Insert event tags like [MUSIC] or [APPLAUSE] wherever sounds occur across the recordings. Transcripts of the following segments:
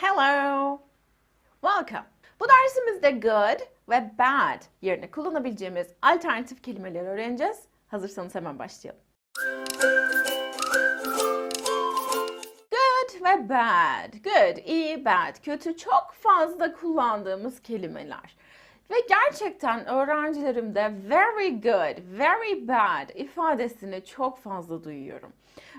Hello. Welcome. Bu dersimizde good ve bad yerine kullanabileceğimiz alternatif kelimeleri öğreneceğiz. Hazırsanız hemen başlayalım. Good ve bad. Good, iyi, bad, kötü çok fazla kullandığımız kelimeler. Ve gerçekten öğrencilerimde very good, very bad ifadesini çok fazla duyuyorum.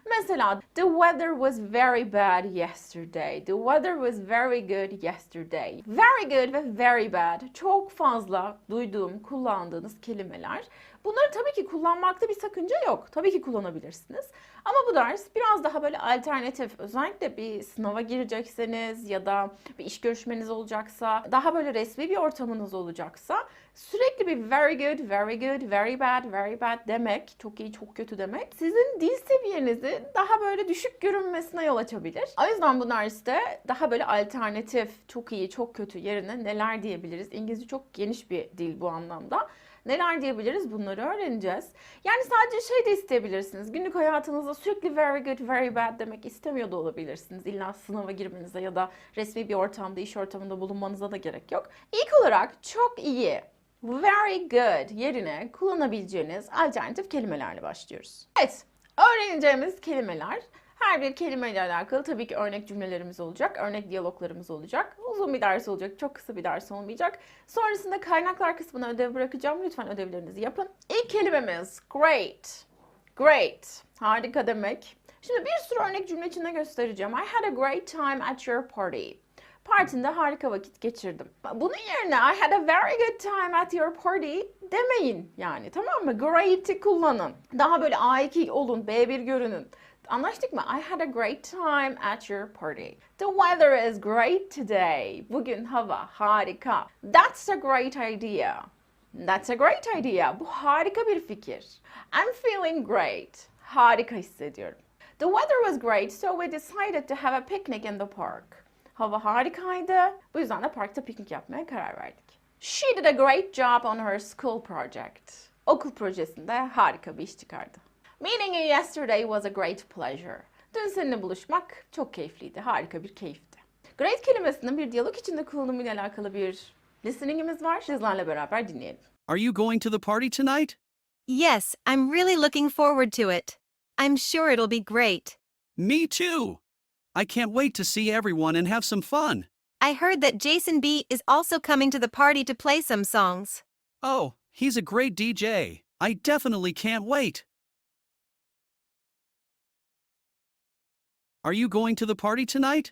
Mesela the weather was very bad yesterday. The weather was very good yesterday. Very good ve very bad çok fazla duyduğum, kullandığınız kelimeler. Bunları tabii ki kullanmakta bir sakınca yok. Tabii ki kullanabilirsiniz. Ama bu ders biraz daha böyle alternatif. Özellikle bir sınava girecekseniz ya da bir iş görüşmeniz olacaksa, daha böyle resmi bir ortamınız olacaksa sürekli bir very good, very good, very bad, very bad demek, çok iyi, çok kötü demek sizin dil seviyenizi daha böyle düşük görünmesine yol açabilir. O yüzden bu derste daha böyle alternatif, çok iyi, çok kötü yerine neler diyebiliriz? İngilizce çok geniş bir dil bu anlamda. Neler diyebiliriz bunları öğreneceğiz. Yani sadece şey de isteyebilirsiniz. Günlük hayatınızda sürekli very good, very bad demek istemiyor da olabilirsiniz. İlla sınava girmenize ya da resmi bir ortamda, iş ortamında bulunmanıza da gerek yok. İlk olarak çok iyi, very good yerine kullanabileceğiniz alternatif kelimelerle başlıyoruz. Evet, öğreneceğimiz kelimeler her bir kelimeyle alakalı tabii ki örnek cümlelerimiz olacak, örnek diyaloglarımız olacak. Uzun bir ders olacak, çok kısa bir ders olmayacak. Sonrasında kaynaklar kısmına ödev bırakacağım. Lütfen ödevlerinizi yapın. İlk kelimemiz great. Great. Harika demek. Şimdi bir sürü örnek cümle içinde göstereceğim. I had a great time at your party. Partinde harika vakit geçirdim. Bunun yerine I had a very good time at your party demeyin yani tamam mı? Great'i kullanın. Daha böyle A2 olun, B1 görünün. Anlaştık mı? I had a great time at your party. The weather is great today. Bugün hava harika. That's a great idea. That's a great idea. Bu harika bir fikir. I'm feeling great. Harika hissediyorum. The weather was great, so we decided to have a picnic in the park. Hava harikaydı. Bu yüzden de parkta piknik yapmaya karar verdik. She did a great job on her school project. Okul projesinde harika bir iş çıkardı. Meeting you yesterday was a great pleasure. Dün seninle buluşmak çok keyifliydi. Harika bir keyifti. Great kelimesinin bir diyalog içinde kullanımıyla alakalı bir listeningimiz var. Sizlerle beraber dinleyelim. Are you going to the party tonight? Yes, I'm really looking forward to it. I'm sure it'll be great. Me too. I can't wait to see everyone and have some fun. I heard that Jason B is also coming to the party to play some songs. Oh, he's a great DJ. I definitely can't wait. Are you going to the party tonight?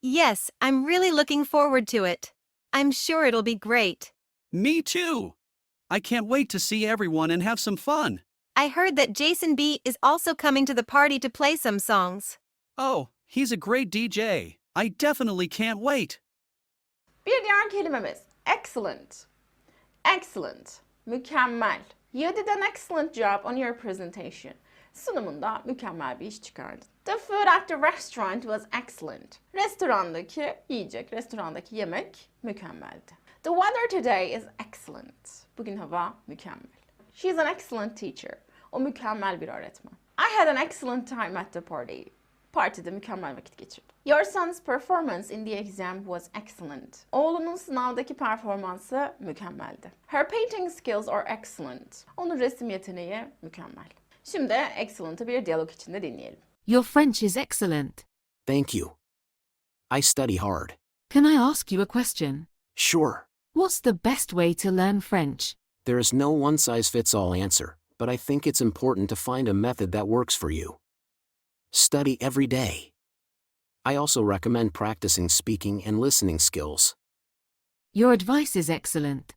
Yes, I'm really looking forward to it. I'm sure it'll be great. Me too. I can't wait to see everyone and have some fun. I heard that Jason B is also coming to the party to play some songs. Oh, he's a great DJ. I definitely can't wait. Bir diğer kelimemiz excellent. Excellent. Mükemmel. You did an excellent job on your presentation. Sunumunda mükemmel bir iş çıkardın. The food at the restaurant was excellent. Restorandaki yiyecek, restorandaki yemek mükemmeldi. The weather today is excellent. Bugün hava mükemmel. She's an excellent teacher. O mükemmel bir öğretmen. I had an excellent time at the party. Partide mükemmel vakit geçirdim. Your son's performance in the exam was excellent. Oğlunun sınavdaki performansı mükemmeldi. Her painting skills are excellent. Onun resim yeteneği mükemmel. Şimdi excellent'ı bir diyalog içinde dinleyelim. Your French is excellent. Thank you. I study hard. Can I ask you a question? Sure. What's the best way to learn French? There is no one size fits all answer, but I think it's important to find a method that works for you. Study every day. I also recommend practicing speaking and listening skills. Your advice is excellent.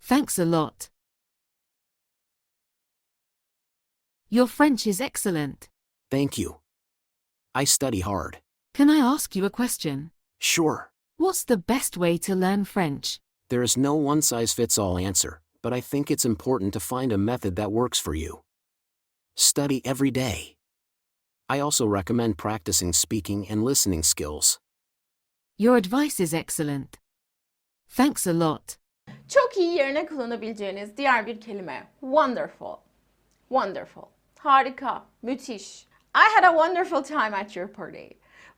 Thanks a lot. Your French is excellent. Thank you. I study hard. Can I ask you a question? Sure. What's the best way to learn French? There is no one size fits all answer, but I think it's important to find a method that works for you. Study every day. I also recommend practicing speaking and listening skills. Your advice is excellent. Thanks a lot. Çok iyi yerine kullanabileceğiniz diğer bir kelime. Wonderful. Wonderful. Harika, müthiş. I had a wonderful time at your party.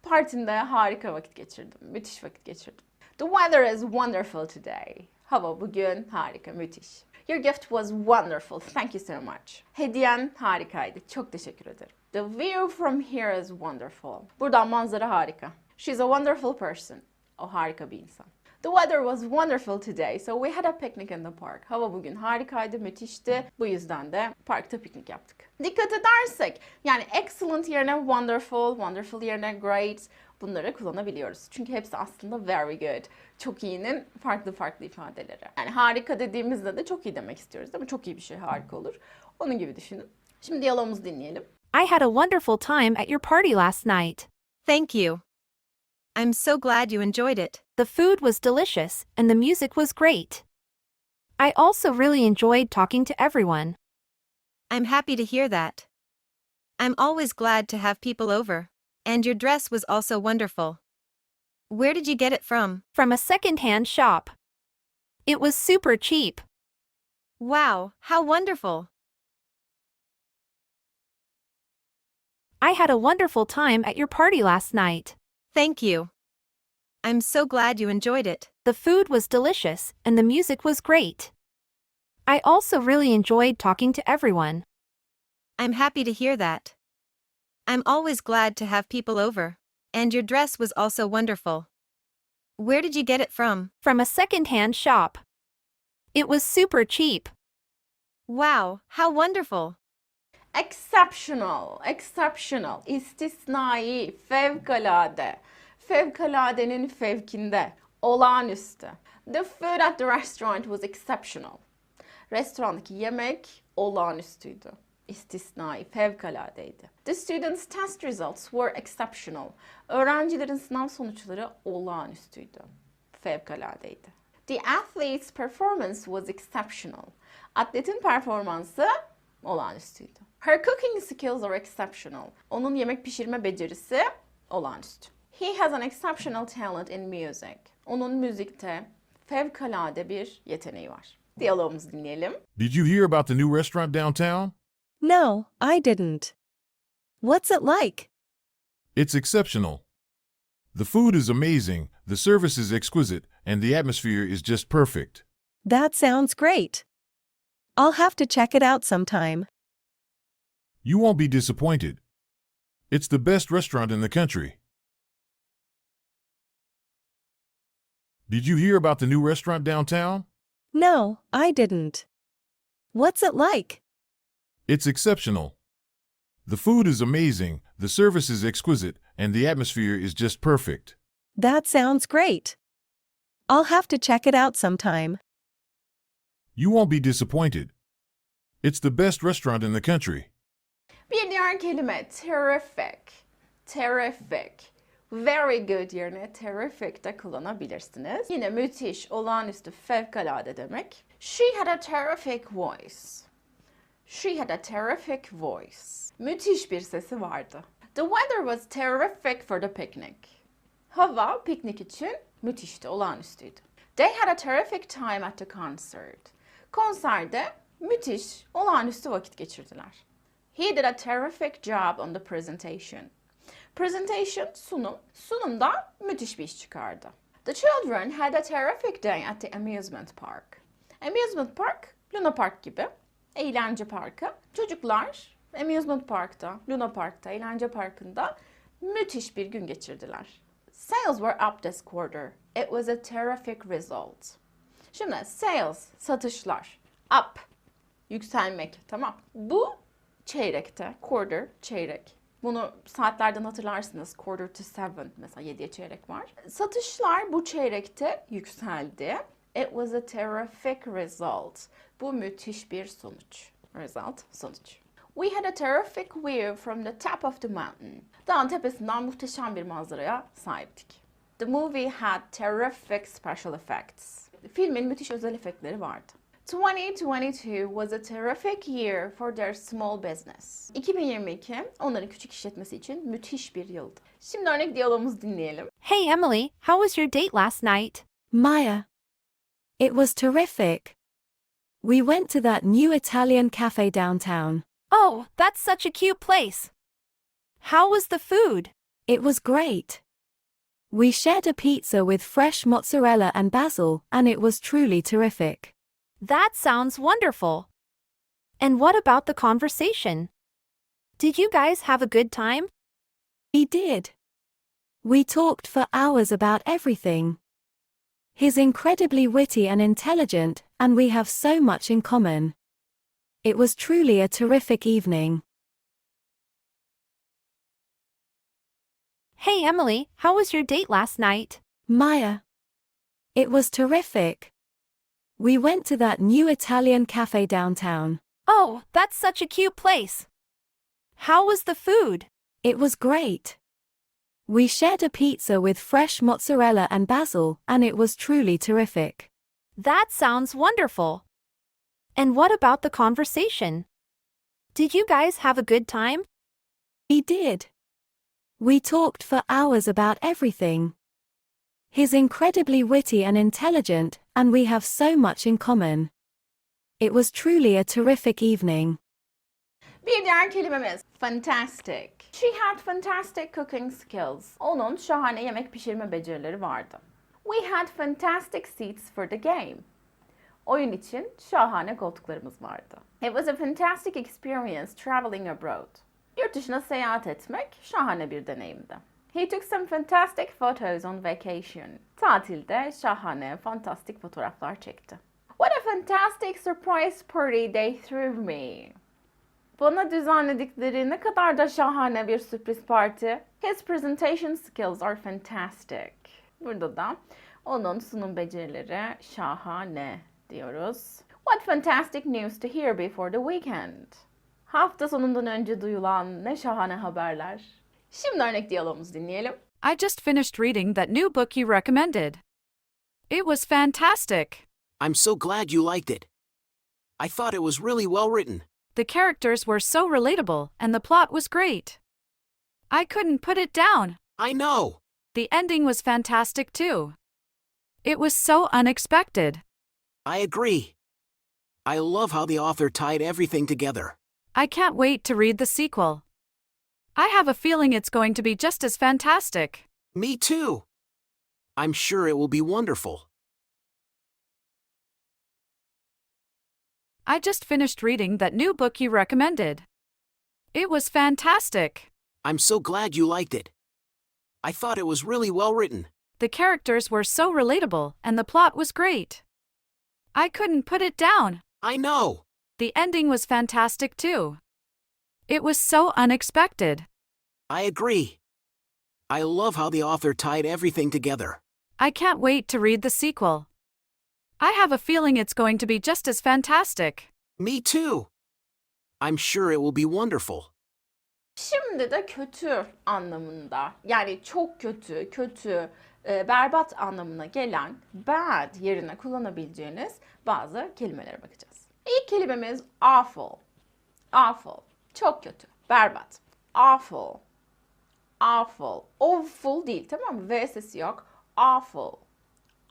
Partinde harika vakit geçirdim. Müthiş vakit geçirdim. The weather is wonderful today. Hava bugün harika, müthiş. Your gift was wonderful. Thank you so much. Hediyen harikaydı. Çok teşekkür ederim. The view from here is wonderful. Buradan manzara harika. She's a wonderful person. O harika bir insan. The weather was wonderful today, so we had a picnic in the park. Hava bugün harikaydı, müthişti. Bu yüzden de parkta piknik yaptık. Dikkat edersek, yani excellent yerine wonderful, wonderful yerine great bunları kullanabiliyoruz. Çünkü hepsi aslında very good. Çok iyinin farklı farklı ifadeleri. Yani harika dediğimizde de çok iyi demek istiyoruz değil mi? Çok iyi bir şey harika olur. Onun gibi düşünün. Şimdi diyalogumuzu dinleyelim. I had a wonderful time at your party last night. Thank you. I'm so glad you enjoyed it. The food was delicious and the music was great. I also really enjoyed talking to everyone. I'm happy to hear that. I'm always glad to have people over. And your dress was also wonderful. Where did you get it from? From a secondhand shop. It was super cheap. Wow, how wonderful! I had a wonderful time at your party last night. Thank you. I'm so glad you enjoyed it. The food was delicious and the music was great. I also really enjoyed talking to everyone. I'm happy to hear that. I'm always glad to have people over. And your dress was also wonderful. Where did you get it from? From a secondhand shop. It was super cheap. Wow, how wonderful! Exceptional, exceptional, istisnai, fevkalade, fevkaladenin fevkinde, olağanüstü. The food at the restaurant was exceptional. Restorandaki yemek olağanüstüydü. İstisnai, fevkaladeydi. The students' test results were exceptional. Öğrencilerin sınav sonuçları olağanüstüydü. Fevkaladeydi. The athlete's performance was exceptional. Atletin performansı olağanüstüydü. Her cooking skills are exceptional. Onun yemek pişirme becerisi olağanüstü. He has an exceptional talent in music. Onun müzikte fevkalade bir yeteneği var. Diyalogumuzu dinleyelim. Did you hear about the new restaurant downtown? No, I didn't. What's it like? It's exceptional. The food is amazing, the service is exquisite, and the atmosphere is just perfect. That sounds great. I'll have to check it out sometime. You won't be disappointed. It's the best restaurant in the country. Did you hear about the new restaurant downtown? No, I didn't. What's it like? It's exceptional. The food is amazing, the service is exquisite, and the atmosphere is just perfect. That sounds great. I'll have to check it out sometime. You won't be disappointed. It's the best restaurant in the country. Bir diğer kelime terrific. Terrific. Very good yerine terrific de kullanabilirsiniz. Yine müthiş, olağanüstü, fevkalade demek. She had a terrific voice. She had a terrific voice. Müthiş bir sesi vardı. The weather was terrific for the picnic. Hava piknik için müthişti, olağanüstüydü. They had a terrific time at the concert. Konserde müthiş, olağanüstü vakit geçirdiler. He did a terrific job on the presentation. Presentation sunum. Sunumda müthiş bir iş çıkardı. The children had a terrific day at the amusement park. Amusement park, Luna Park gibi. Eğlence parkı. Çocuklar amusement parkta, Luna Park'ta, eğlence parkında müthiş bir gün geçirdiler. Sales were up this quarter. It was a terrific result. Şimdi sales, satışlar. Up, yükselmek. Tamam. Bu çeyrekte, quarter, çeyrek. Bunu saatlerden hatırlarsınız. Quarter to seven. Mesela 7'ye çeyrek var. Satışlar bu çeyrekte yükseldi. It was a terrific result. Bu müthiş bir sonuç. Result, sonuç. We had a terrific view from the top of the mountain. Dağın tepesinden muhteşem bir manzaraya sahiptik. The movie had terrific special effects. Filmin müthiş özel efektleri vardı. 2022 was a terrific year for their small business. 2022 onların küçük işletmesi için müthiş bir yıldı. Şimdi örnek diyalogumuzu dinleyelim. Hey Emily, how was your date last night? Maya. It was terrific. We went to that new Italian cafe downtown. Oh, that's such a cute place. How was the food? It was great. We shared a pizza with fresh mozzarella and basil, and it was truly terrific. That sounds wonderful. And what about the conversation? Did you guys have a good time? We did. We talked for hours about everything. He's incredibly witty and intelligent, and we have so much in common. It was truly a terrific evening. Hey Emily, how was your date last night? Maya. It was terrific. We went to that new Italian cafe downtown. Oh, that's such a cute place. How was the food? It was great. We shared a pizza with fresh mozzarella and basil, and it was truly terrific. That sounds wonderful. And what about the conversation? Did you guys have a good time? We did. We talked for hours about everything. He's incredibly witty and intelligent, and we have so much in common. It was truly a terrific evening. Bir diğer kelimemiz fantastic. She had fantastic cooking skills. Onun şahane yemek pişirme becerileri vardı. We had fantastic seats for the game. Oyun için şahane koltuklarımız vardı. It was a fantastic experience traveling abroad. Yurt dışına seyahat etmek şahane bir deneyimdi. He took some fantastic photos on vacation. Tatilde şahane, fantastik fotoğraflar çekti. What a fantastic surprise party they threw me. Bana düzenledikleri ne kadar da şahane bir sürpriz parti. His presentation skills are fantastic. Burada da onun sunum becerileri şahane diyoruz. What fantastic news to hear before the weekend. Hafta sonundan önce duyulan ne şahane haberler. Şimdi örnek diyalogumuzu dinleyelim. I just finished reading that new book you recommended. It was fantastic. I'm so glad you liked it. I thought it was really well written. The characters were so relatable and the plot was great. I couldn't put it down. I know. The ending was fantastic too. It was so unexpected. I agree. I love how the author tied everything together. I can't wait to read the sequel. I have a feeling it's going to be just as fantastic. Me too. I'm sure it will be wonderful. I just finished reading that new book you recommended. It was fantastic. I'm so glad you liked it. I thought it was really well written. The characters were so relatable and the plot was great. I couldn't put it down. I know. The ending was fantastic too. It was so unexpected. I agree. I love how the author tied everything together. I can't wait to read the sequel. I have a feeling it's going to be just as fantastic. Me too. I'm sure it will be wonderful. Şimdi de kötü anlamında yani çok kötü, kötü, e, berbat anlamına gelen bad yerine kullanabileceğiniz bazı kelimelere bakacağız. İlk kelimemiz awful. Awful. Çok kötü, berbat. Awful. Awful. Awful değil tamam mı? V sesi yok. Awful.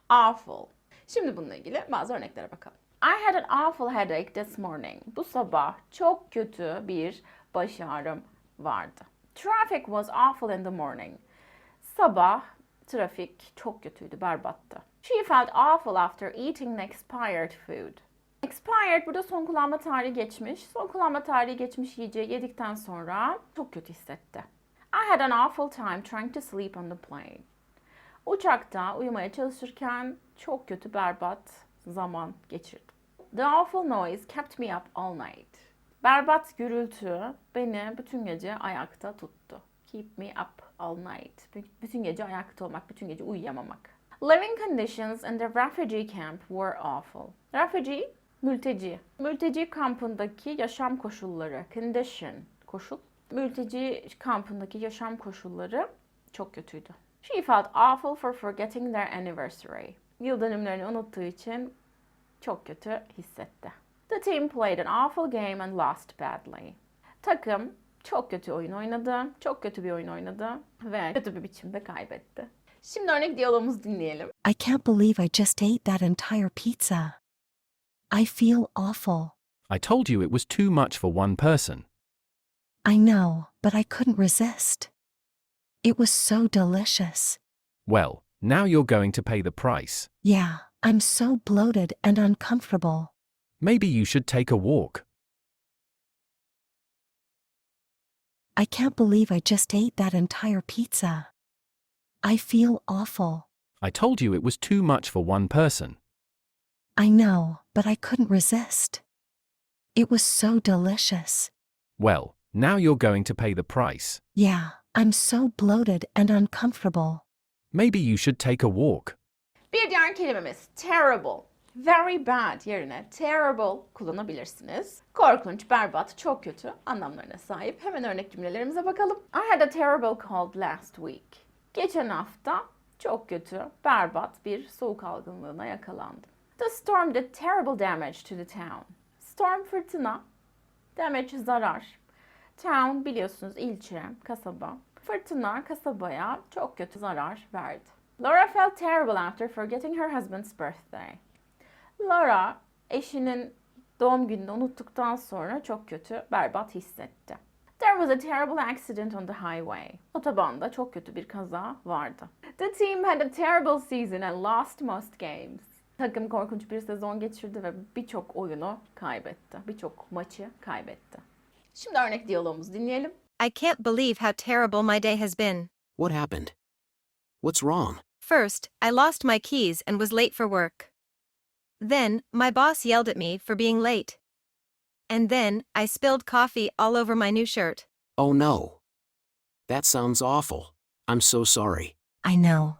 Awful. Şimdi bununla ilgili bazı örneklere bakalım. I had an awful headache this morning. Bu sabah çok kötü bir baş ağrım vardı. Traffic was awful in the morning. Sabah trafik çok kötüydü, berbattı. She felt awful after eating expired food. Expired burada son kullanma tarihi geçmiş. Son kullanma tarihi geçmiş yiyeceği yedikten sonra çok kötü hissetti. I had an awful time trying to sleep on the plane. Uçakta uyumaya çalışırken çok kötü berbat zaman geçirdim. The awful noise kept me up all night. Berbat gürültü beni bütün gece ayakta tuttu. Keep me up all night. Bütün gece ayakta olmak, bütün gece uyuyamamak. Living conditions in the refugee camp were awful. Refugee, mülteci. Mülteci kampındaki yaşam koşulları, condition, koşul. Mülteci kampındaki yaşam koşulları çok kötüydü. She felt awful for forgetting their anniversary. Yıl dönümlerini unuttuğu için çok kötü hissetti. The team played an awful game and lost badly. Takım çok kötü oyun oynadı, çok kötü bir oyun oynadı ve kötü bir biçimde kaybetti. Şimdi örnek diyalogumuzu dinleyelim. I can't believe I just ate that entire pizza. I feel awful. I told you it was too much for one person. I know, but I couldn't resist. It was so delicious. Well, now you're going to pay the price. Yeah, I'm so bloated and uncomfortable. Maybe you should take a walk. I can't believe I just ate that entire pizza. I feel awful. I told you it was too much for one person. I know, but I couldn't resist. It was so delicious. Well, now you're going to pay the price. Yeah, I'm so bloated and uncomfortable. Maybe you should take a walk. Bir diğer kelimemiz terrible. Very bad yerine terrible kullanabilirsiniz. Korkunç, berbat, çok kötü anlamlarına sahip. Hemen örnek cümlelerimize bakalım. I had a terrible cold last week. Geçen hafta çok kötü, berbat bir soğuk algınlığına yakalandım. The storm did terrible damage to the town. Storm fırtına, damage zarar. Town biliyorsunuz ilçe, kasaba. Fırtına kasabaya çok kötü zarar verdi. Laura felt terrible after forgetting her husband's birthday. Laura eşinin doğum gününü unuttuktan sonra çok kötü, berbat hissetti. There was a terrible accident on the highway. Otobanda çok kötü bir kaza vardı. The team had a terrible season and lost most games. Takım korkunç bir sezon geçirdi ve birçok oyunu kaybetti. Birçok maçı kaybetti. Şimdi örnek diyalogumuzu dinleyelim. I can't believe how terrible my day has been. What happened? What's wrong? First, I lost my keys and was late for work. Then, my boss yelled at me for being late. And then, I spilled coffee all over my new shirt. Oh no. That sounds awful. I'm so sorry. I know.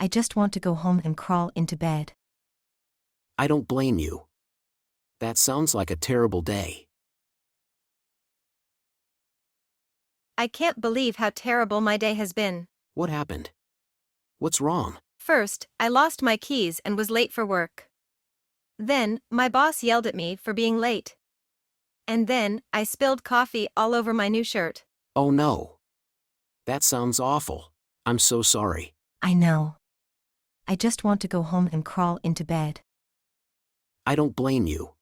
I just want to go home and crawl into bed. I don't blame you. That sounds like a terrible day. I can't believe how terrible my day has been. What happened? What's wrong? First, I lost my keys and was late for work. Then, my boss yelled at me for being late. And then, I spilled coffee all over my new shirt. Oh no. That sounds awful. I'm so sorry. I know. I just want to go home and crawl into bed. I don't blame you.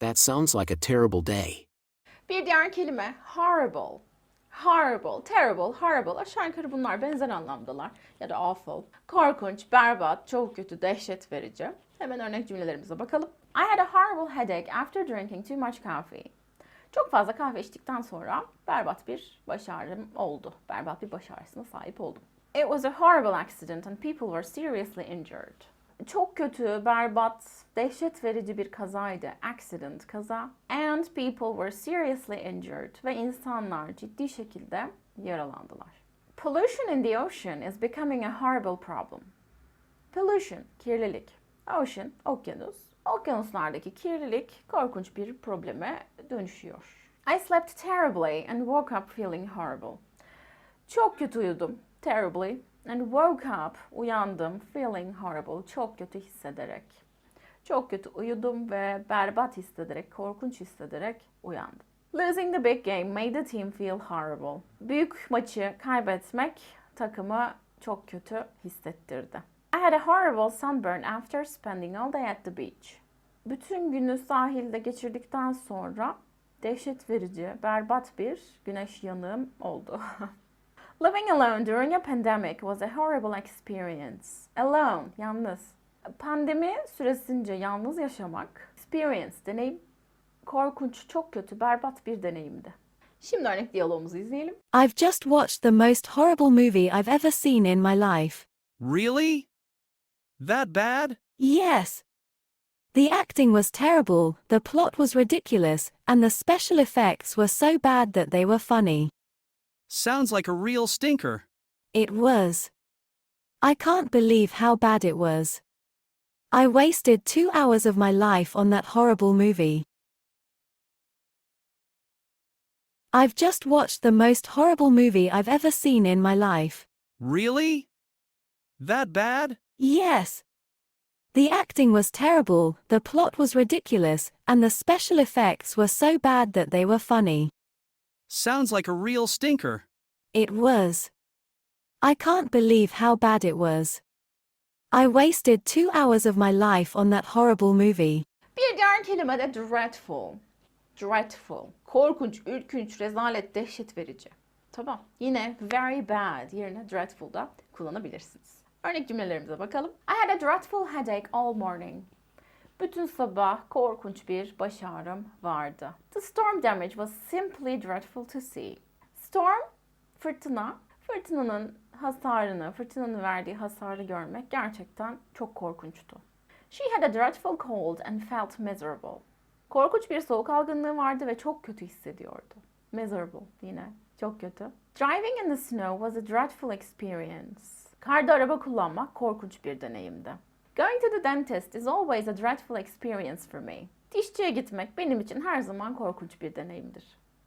That sounds like a terrible day. Bir diğer kelime horrible. Horrible, terrible, horrible. Aşağı yukarı bunlar benzer anlamdalar. Ya da awful. Korkunç, berbat, çok kötü, dehşet verici. Hemen örnek cümlelerimize bakalım. I had a horrible headache after drinking too much coffee. Çok fazla kahve içtikten sonra berbat bir baş ağrım oldu. Berbat bir baş ağrısına sahip oldum. It was a horrible accident and people were seriously injured. Çok kötü, berbat, dehşet verici bir kazaydı. Accident, kaza. And people were seriously injured. Ve insanlar ciddi şekilde yaralandılar. Pollution in the ocean is becoming a horrible problem. Pollution, kirlilik. Ocean, okyanus. Okyanuslardaki kirlilik korkunç bir probleme dönüşüyor. I slept terribly and woke up feeling horrible. Çok kötü uyudum. Terribly. And woke up, uyandım, feeling horrible, çok kötü hissederek. Çok kötü uyudum ve berbat hissederek, korkunç hissederek uyandım. Losing the big game made the team feel horrible. Büyük maçı kaybetmek takımı çok kötü hissettirdi. I had a horrible sunburn after spending all day at the beach. Bütün günü sahilde geçirdikten sonra dehşet verici, berbat bir güneş yanığım oldu. [LAUGHS] Living alone during a pandemic was a horrible experience. Alone, yalnız. Pandemi süresince yalnız yaşamak, experience, deneyim, korkunç, çok kötü, berbat bir deneyimdi. Şimdi örnek diyalogumuzu izleyelim. I've just watched the most horrible movie I've ever seen in my life. Really? That bad? Yes. The acting was terrible, the plot was ridiculous, and the special effects were so bad that they were funny. Sounds like a real stinker. It was. I can't believe how bad it was. I wasted two hours of my life on that horrible movie. I've just watched the most horrible movie I've ever seen in my life. Really? That bad? Yes. The acting was terrible, the plot was ridiculous, and the special effects were so bad that they were funny. Sounds like a real stinker. It was. I can't believe how bad it was. I wasted two hours of my life on that horrible movie. Bir diğer kelime de dreadful. Dreadful. Korkunç, ürkünç, rezalet, dehşet verici. Tamam. Yine very bad yerine dreadful'da kullanabilirsiniz. Örnek cümlelerimize bakalım. I had a dreadful headache all morning. Bütün sabah korkunç bir baş ağrım vardı. The storm damage was simply dreadful to see. Storm, fırtına. Fırtınanın hasarını, fırtınanın verdiği hasarı görmek gerçekten çok korkunçtu. She had a dreadful cold and felt miserable. Korkunç bir soğuk algınlığı vardı ve çok kötü hissediyordu. Miserable yine çok kötü. Driving in the snow was a dreadful experience. Karda araba kullanmak korkunç bir deneyimdi. Going to the dentist is always a dreadful experience for me. Dişçiye gitmek benim için her zaman korkunç bir deneyimdir.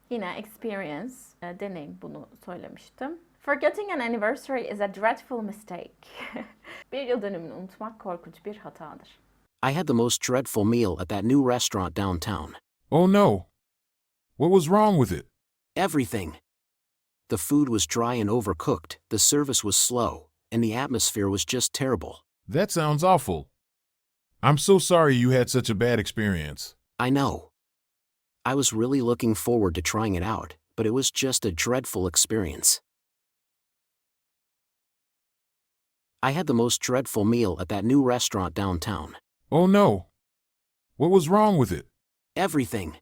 Yine experience, e, deneyim bunu söylemiştim. Forgetting an anniversary is a dreadful mistake. [LAUGHS] bir yıl dönümünü unutmak korkunç bir hatadır. I had the most dreadful meal at that new restaurant downtown. Oh no. What was wrong with it? Everything. The food was dry and overcooked, the service was slow, and the atmosphere was just terrible. That sounds awful. I'm so sorry you had such a bad experience. I know. I was really looking forward to trying it out, but it was just a dreadful experience. I had the most dreadful meal at that new restaurant downtown. Oh no. What was wrong with it? Everything.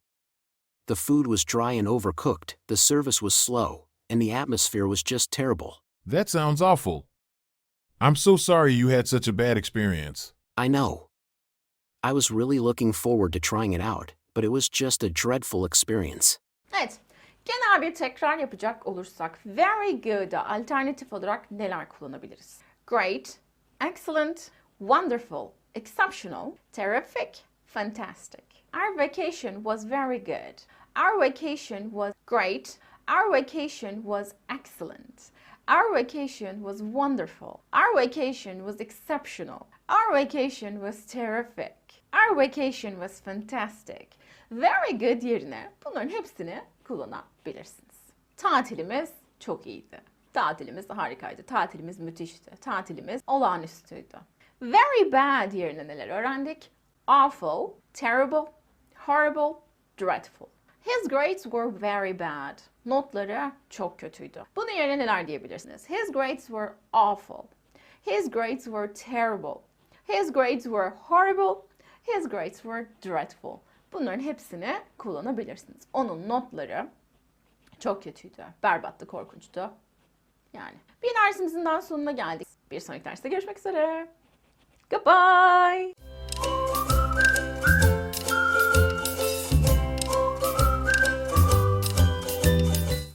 The food was dry and overcooked, the service was slow, and the atmosphere was just terrible. That sounds awful. I'm so sorry you had such a bad experience. I know. I was really looking forward to trying it out, but it was just a dreadful experience. Evet, genel bir tekrar yapacak olursak very good'a alternatif olarak neler kullanabiliriz? Great, excellent, wonderful, exceptional, terrific, fantastic. Our vacation was very good. Our vacation was great. Our vacation was excellent. Our vacation was wonderful. Our vacation was exceptional. Our vacation was terrific. Our vacation was fantastic. Very good yerine bunların hepsini kullanabilirsiniz. Tatilimiz çok iyiydi. Tatilimiz harikaydı. Tatilimiz müthişti. Tatilimiz olağanüstüydü. Very bad yerine neler öğrendik? Awful, terrible, horrible, dreadful. His grades were very bad. Notları çok kötüydü. Bunun yerine neler diyebilirsiniz? His grades were awful. His grades were terrible. His grades were horrible. His grades were dreadful. Bunların hepsini kullanabilirsiniz. Onun notları çok kötüydü. Berbattı, korkunçtu. Yani bir dersimizin daha sonuna geldik. Bir sonraki derste görüşmek üzere. Goodbye.